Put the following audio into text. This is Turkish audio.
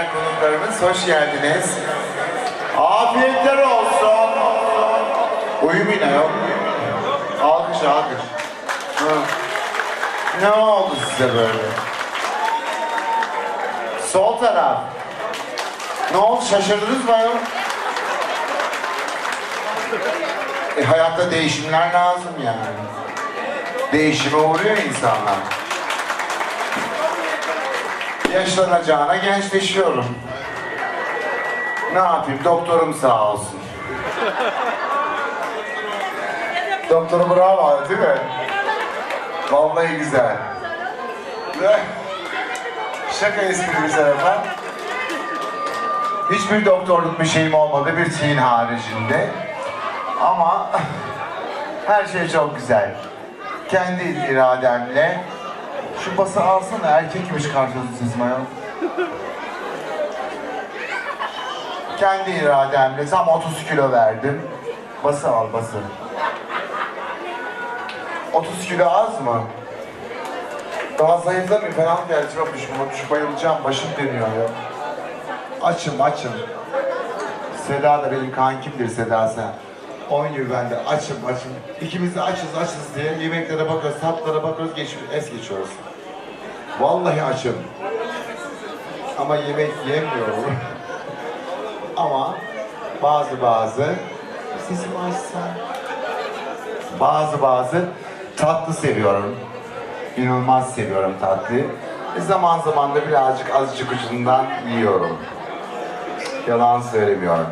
değerli konuklarımız hoş geldiniz. Afiyetler olsun. Uyumayın ayol. Alkış alkış. Hı. Ne oldu size böyle? Sol taraf. Ne oldu şaşırdınız mı ayol? E, hayatta değişimler lazım yani. Değişime uğruyor insanlar. Yaşlanacağına gençleşiyorum. Ne yapayım? Doktorum sağ olsun. Doktoru bravo değil mi? Vallahi güzel. Şaka espri bir tarafa. Hiçbir doktorluk bir şeyim olmadı bir şeyin haricinde. Ama her şey çok güzel. Kendi irademle şu bası alsana erkek gibi çıkartıyorsun siz Mayo. Kendi irademle tam 30 kilo verdim. Bası al bası. 30 kilo az mı? Daha zayıflamayayım falan geldi. Çok düşüm, düşüp bayılacağım. Başım dönüyor ya. Açım açım. Seda da benim kankimdir Seda sen. Oynuyor ben de açım açım. İkimiz de açız açız diye yemeklere bakıyoruz, tatlara bakıyoruz, geç, es geçiyoruz. Vallahi açım. Ama yemek yemiyorum. Ama bazı bazı sesim açsa bazı bazı tatlı seviyorum. İnanılmaz seviyorum tatlıyı. E zaman zaman da birazcık azıcık ucundan yiyorum. Yalan söylemiyorum.